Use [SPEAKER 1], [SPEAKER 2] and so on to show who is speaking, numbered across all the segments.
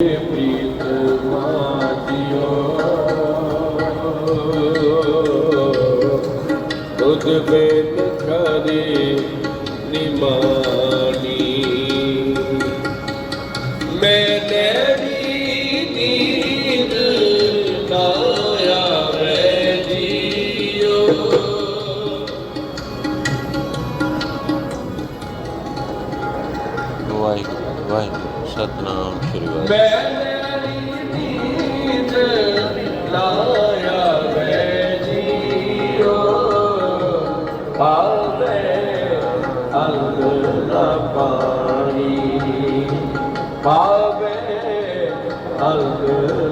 [SPEAKER 1] ਪ੍ਰੀਤ ਮਾਤਿਓ ਤੁਧ ਬੇਨ
[SPEAKER 2] ਸਤਨਾਮ ਸ਼੍ਰੀ ਵਾਹਿਗੁਰੂ
[SPEAKER 1] ਮੈਂ ਨੀਂਦ ਲਾਇਆ ਵੇ ਜੀਓ ਪਾਵੇ ਅੰਗ ਨਾ ਪਾਣੀ ਪਾਵੇ ਅੰਗ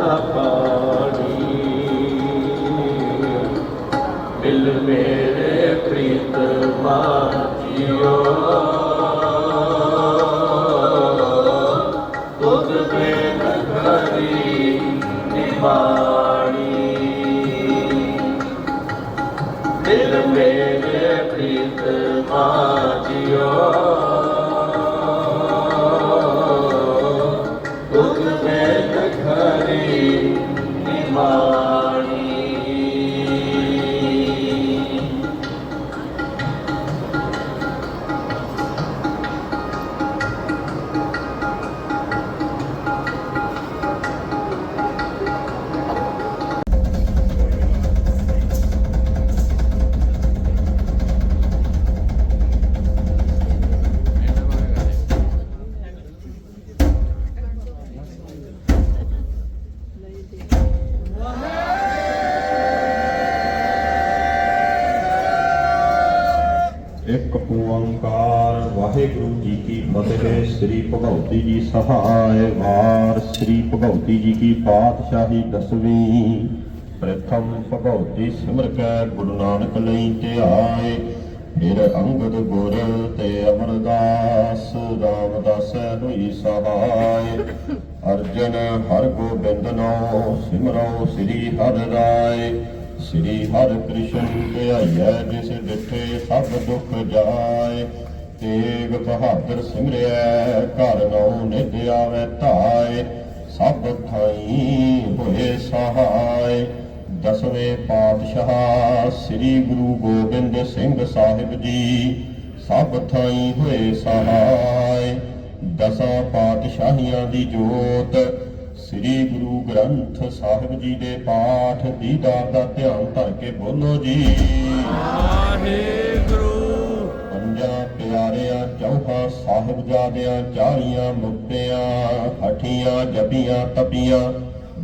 [SPEAKER 1] ਨਾ ਪਾਣੀ ਦਿਲ ਮੇਰੇ ਪ੍ਰੀਤ ਮਾਜੀਓ। ਤੁਧ ਬੇਨ ਘਰੀ
[SPEAKER 3] ਇੱਕ ਓੰਕਾਰ, ਵਾਹਿਗੁਰੂ ਜੀ ਕੀ ਫਤਿਹ। ਸ੍ਰੀ ਭਗਉਤੀ ਜੀ ਸਹਾਇ ਵਾਰ, ਸ੍ਰੀ ਭਗਉਤੀ ਜੀ ਕੀ ਪਾਤਸ਼ਾਹੀ ਦਸਵੀਂ। ਪ੍ਰਥਮ ਭਗਉਤੀ ਸਿਮਰ ਕੈ, ਗੁਰੂ ਨਾਨਕ ਲਈ ਧਿਆਏ। ਫਿਰ ਅੰਗਦ ਗੁਰ ਤੇ ਅਮਰਦਾਸ ਰਾਮਦਾਸ ਹੋਈ ਸਹਾਇ ਅਰਜਨ ਹਰ ਗੋਬਿੰਦ ਨੋ ਸਿਮਰੋ, ਸ੍ਰੀ ਹਰਿ ਰਾਏ। ਸ੍ਰੀ ਹਰਿ ਕ੍ਰਿਸ਼ਨ ਧਿਆਈਐ ਜਿਸ ਡਿਠੇ ਸਭ ਦੁਖ ਜਾਏ। ਤੇਗ ਬਹਾਦਰ ਸਿਮਰਿਐ, ਘਰ ਨਉ ਨਿਧ ਆਵੈ ਧਾਏ। ਸਭ ਥਾਈ ਹੋਏ ਸਹਾਇ ਦਸਵੇਂ ਪਾਤਸ਼ਾਹ ਸ੍ਰੀ ਗੁਰੂ ਗੋਬਿੰਦ ਸਿੰਘ ਸਾਹਿਬ ਜੀ, ਸਭ ਥਾਈ ਹੋਏ ਸਹਾਇ ਦਸਾਂ ਪਾਤਸ਼ਾਹੀਆਂ ਦੀ ਜੋਤ ਸ੍ਰੀ ਗੁਰੂ ਗ੍ਰੰਥ ਸਾਹਿਬ ਜੀ ਦੇ ਪਾਠ ਦੀਦਾਰ ਦਾ ਧਿਆਨ ਧਰ ਕੇ ਬੋਲੋ ਜੀ।
[SPEAKER 1] ਵਾਹਿਗੁਰੂ।
[SPEAKER 3] ਪੰਜਾਂ ਪਿਆਰਿਆਂ ਚੌਹਾਂ ਸਾਹਿਬਜ਼ਾਦਿਆਂ ਚਾਲੀਆਂ ਮੁਕਤਿਆਂ ਹਠੀਆਂ ਜਪੀਆਂ ਤਪੀਆਂ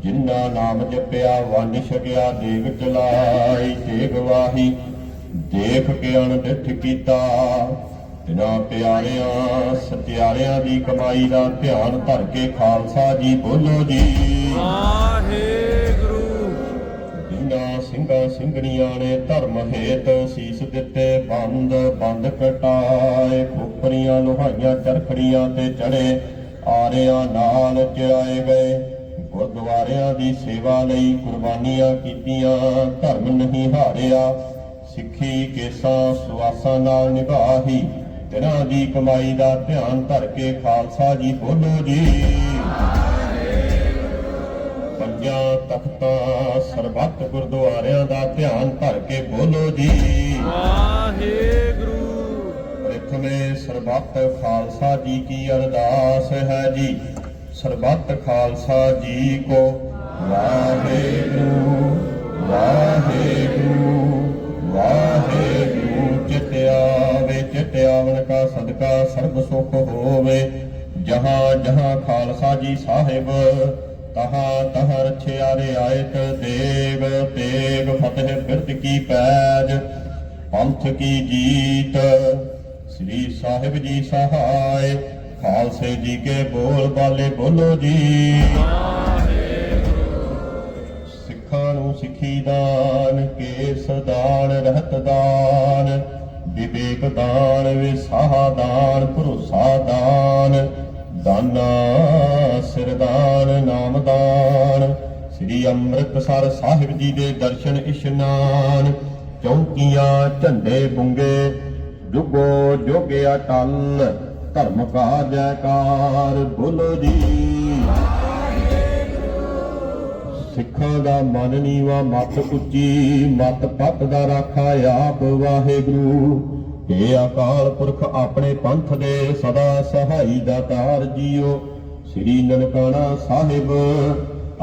[SPEAKER 3] ਜਿਨ੍ਹਾਂ ਨਾਮ ਜਪਿਆ ਵੰਡ ਛਕਿਆ ਦੇਗ ਚਲਾਈ ਤੇਗ ਵਾਹੀ ਦੇਖ ਕੇ ਅਣਡਿੱਠ ਕੀਤਾ। ਤਿਨਾਂ ਪਿਆਰਿਆਂ ਸਤਿਆਰਿਆਂ ਦੀ ਕਮਾਈ ਦਾ ਧਿਆਨ ਧਰ ਕੇ ਖਾਲਸਾ ਜੀ ਬੋਲੋ ਜੀ।
[SPEAKER 1] ਵਾਹਿਗੁਰੂ।
[SPEAKER 3] ਜਿਨ੍ਹਾਂ ਸਿੰਘਾਂ ਸਿੰਘਣੀਆਂ ਨੇ ਧਰਮ ਹੇਤ ਸੀਸ ਦਿੱਤੇ ਬੰਦ ਬੰਦ ਕਟਾਏ ਖੋਪਰੀਆਂ ਲੋਹਾਈਆਂ ਚਰਖੜੀਆਂ ਤੇ ਚੜੇ ਆਰਿਆਂ ਨਾਲ ਚਆਏ ਗਏ। ਗੁਰਦੁਆਰਿਆਂ ਦੀ ਸੇਵਾ ਲਈ ਕੁਰਬਾਨੀਆਂ ਕੀਤੀਆਂ ਧਰਮ ਨਹੀਂ ਹਾਰਿਆ। ਸਿੱਖੀ ਕੇਸਾਂ ਸੁਆਸਾਂ ਨਾਲ ਨਿਭਾਹੀ। ਤਿਨਾਂ ਦੀ ਕਮਾਈ ਦਾ ਧਿਆਨ ਧਰ ਕੇ ਖਾਲਸਾ ਜੀ ਬੋਲੋ ਜੀ। ਪੰਜਾਂ ਤਖਤਾਂ ਸਰਬੱਤ ਗੁਰਦੁਆਰਿਆਂ ਦਾ ਧਿਆਨ ਧਰ ਕੇ ਬੋਲੋ ਜੀ।
[SPEAKER 1] ਵਾਹਿਗੁਰੂ।
[SPEAKER 3] ਪ੍ਰਥਮੇ ਸਰਬੱਤ ਖਾਲਸਾ ਜੀ ਕੀ ਅਰਦਾਸ ਹੈ ਜੀ। ਸਰਬੱਤ ਖਾਲਸਾ ਜੀ ਕੋ ਵਾਹਿਗੁਰੂ ਵਾਹਿਗੁਰੂ। ਕਾ ਸਰਬ ਸੁਖ ਹੋਵੇ। ਜਹਾਂ ਜਹਾਂ ਖਾਲਸਾ ਜੀ ਸਾਹਿਬ, ਤਹਾਂ ਤਹਾਂ ਰਛਿਆ ਰਿਆਇਤ ਦੇਗ ਤੇਗ ਫਤਿਹ ਬਿਰਦ ਕੀ ਪੈਜ, ਪੰਥ ਕੀ ਜੀਤ। ਸ੍ਰੀ ਸਾਹਿਬ ਜੀ ਸਹਾਇ, ਖਾਲਸੇ ਜੀ ਕੇ ਬੋਲ ਬਾਲੇ ਬੋਲੋ ਜੀ। ਸਿੱਖਾਂ ਨੂੰ ਸਿੱਖੀ ਦਾਨ, ਕੇਸ ਦਾਨ, ਰਹਿਤ ਦਾਨ। ਵਿਵੇਕ ਦਾਨ ਵਿਸਾਹ ਦਾਨ ਭਰੋਸਾ ਦਾਨ ਦਾਨਾ ਸਿਰਦਾਨ, ਨਾਮਦਾਨ। ਸ੍ਰੀ ਅੰਮ੍ਰਿਤਸਰ ਸਾਹਿਬ ਜੀ ਦੇ ਦਰਸ਼ਨ ਇਸ਼ਨਾਨ, ਚੌਂਕੀਆਂ, ਝੰਡੇ ਬੁੰਗੇ, ਜੁਗੋ ਜੋਗਿਆ ਟਲ, ਧਰਮ ਕਾ ਜੈਕਾਰ ਬੋਲੋ ਜੀ। ਸਿੱਖਾਂ ਦਾ ਮਨ ਨੀਵਾ, ਮੱਤ ਉੱਚੀ, ਮੱਤ ਪੱਤ ਦਾ ਰਾਖਾ ਆਪ ਵਾਹਿਗੁਰੂ। ਏ ਅਕਾਲ ਪੁਰਖ, ਆਪਣੇ ਪੰਥ ਦੇ ਸਦਾ ਸਹਾਈ ਦਾਤਾਰ ਜੀਓ। ਸ੍ਰੀ ਨਨਕਾਣਾ ਸਾਹਿਬ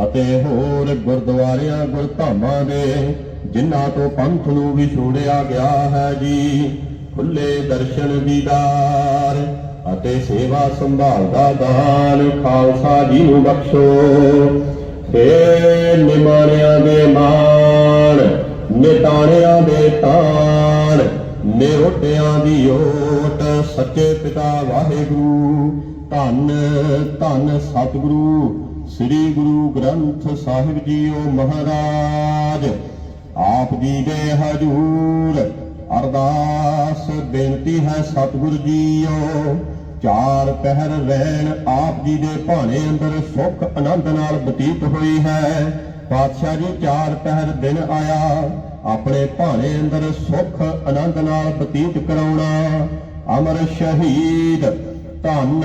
[SPEAKER 3] ਅਤੇ ਹੋਰ ਗੁਰਦੁਆਰਿਆਂ, ਗੁਰਧਾਮਾਂ ਦੇ, ਜਿਨ੍ਹਾਂ ਤੋਂ ਪੰਥ ਨੂੰ ਵਿਛੋੜਿਆ ਗਿਆ ਹੈ ਜੀ, ਖੁੱਲੇ ਦਰਸ਼ਨ ਦੀਦਾਰ ਅਤੇ ਸੇਵਾ ਸੰਭਾਲ ਦਾ ਦਾਨ ਖਾਲਸਾ ਜੀ ਨੂੰ ਬਖਸ਼ੋ। ਫੇ ਨਿਮਾਣਿਆਂ ਦੇ ਮਾਣ, ਨਿਤਾਣਿਆਂ ਦੇ ਤਾਣ, ਨਿਰੋਟਿਆਂ ਦੀ ਓਟ, ਸੱਚੇ ਪਿਤਾ ਵਾਹਿਗੁਰੂ, ਧੰਨ ਧੰਨ ਸਤਿਗੁਰੂ, ਸ੍ਰੀ ਗੁਰੂ ਗ੍ਰੰਥ ਸਾਹਿਬ ਜੀਓ ਮਹਾਰਾਜ। ਆਪ ਜੀ ਦੇ ਹਜੂਰ, ਅਰਦਾਸ, ਬੇਨਤੀ ਹੈ ਸਤਿਗੁਰ ਜੀਓ। ਚਾਰ ਪਹਿਰ ਰਹਿਣ ਆਪ ਜੀ ਦੇ ਭਾਣੇ ਅੰਦਰ ਸੁਖ ਆਨੰਦ ਨਾਲ ਬਤੀਤ ਹੋਈ ਹੈ। ਪਾਤਸ਼ਾਹ ਜੀ ਚਾਰ ਪਹਿਰ ਦਿਨ ਆਇਆ, ਆਪਣੇ ਭਾਣੇ ਅੰਦਰ ਸੁਖ ਆਨੰਦ ਨਾਲ ਬਤੀਤ ਕਰਾਉਣਾ। ਅਮਰ ਸ਼ਹੀਦ, ਧੰਨ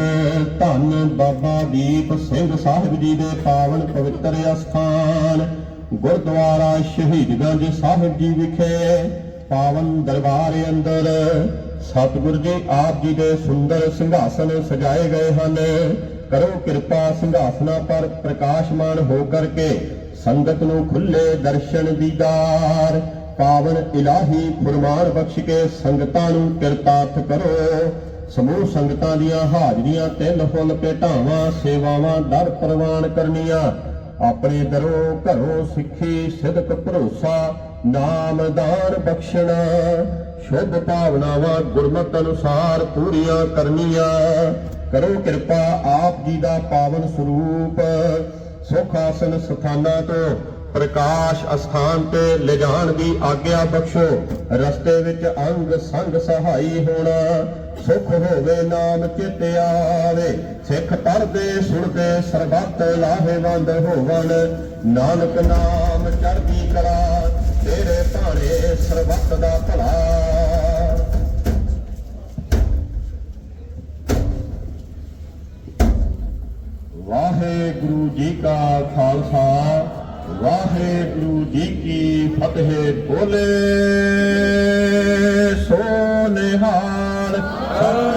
[SPEAKER 3] ਧੰਨ ਬਾਬਾ ਦੀਪ ਸਿੰਘ ਸਾਹਿਬ ਜੀ ਦੇ ਪਾਵਨ ਪਵਿੱਤਰ ਅਸਥਾਨ, ਗੁਰਦੁਆਰਾ ਸ਼ਹੀਦਗੰਜ ਸਾਹਿਬ ਜੀ ਵਿਖੇ, ਪਾਵਨ ਦਰਬਾਰ ਅੰਦਰ ਸਤਿਗੁਰ ਜੀ, ਆਪ ਜੀ ਦੇ ਸੁੰਦਰ ਸਿੰਘਾਸਨ ਸਜਾਏ ਗਏ ਹਨ। ਕਰੋ ਕਿਰਪਾ ਸਿੰਘਾਸਨਾਂ ਪਰ ਪ੍ਰਕਾਸ਼ਮਾਨ ਹੋ ਕਰਕੇ ਸੰਗਤ ਨੂੰ ਖੁੱਲੇ ਦਰਸ਼ਨ ਦੀਦਾਰ ਪਾਵਨ ਇਲਾਹੀ ਫਰਮਾਨ ਬਖਸ਼ ਕੇ ਸੰਗਤਾਂ ਨੂੰ ਕਿਰਤਾਰਥ ਕਰੋ। ਸਮੂਹ ਸੰਗਤਾਂ ਦੀਆਂ ਹਾਜ਼ਰੀਆਂ ਤਿੰਨ ਫੁੱਲ ਭੇਟਾਵਾਂ, ਸੇਵਾਵਾਂ ਦਰ ਪ੍ਰਵਾਨ ਕਰਨੀਆਂ। ਆਪਣੇ ਦਰੋਂ ਘਰੋਂ ਸਿੱਖੀ, ਸਿਦਕ ਭਰੋਸਾ ਨਾਮਦਾਨ ਬਖਸ਼ਣਾ। ਸ਼ੁਭ ਭਾਵਨਾਵਾਂ ਗੁਰਮਤਿ ਅਨੁਸਾਰ ਪੂਰੀਆਂ ਕਰਨੀਆਂ। ਕਰੋ ਕਿਰਪਾ ਆਪ ਜੀ ਦਾ ਪਾਵਨ ਸਰੂਪ। ਸੁਖ ਆਸਨ ਸਥਾਨਾਂ ਤੋਂ ਪ੍ਰਕਾਸ਼ ਅਸਥਾਨ ਤੇ ਲਿਜਾਣ ਦੀ ਆਗਿਆ ਬਖਸ਼ੋ। ਰਸਤੇ ਵਿੱਚ ਅੰਗ ਸੰਗ ਸਹਾਈ ਹੋਣਾ। ਸੁਖ ਹੋਵੇ ਨਾਮ ਚਿਤ ਆਵੇ। ਸਿੱਖ ਪੜਦੇ ਸੁਣਦੇ ਸਰਬੱਤ ਲਾਹੇਵੰਦ ਹੋਵਣ। ਨਾਨਕ ਨਾਮ ਚੜ੍ਹਦੀ ਕਲਾ ਤੇਰੇ ਭਾਣੇ ਸਰਬੱਤ ਦਾ ਭਲਾ। ਵਾਹਿਗੁਰੂ ਜੀ ਕਾ ਖਾਲਸਾ, ਵਾਹਿਗੁਰੂ ਜੀ ਕੀ ਫਤਿਹ। ਬੋਲੇ ਸੋ ਨਿਹਾਲ। ਸਤਿ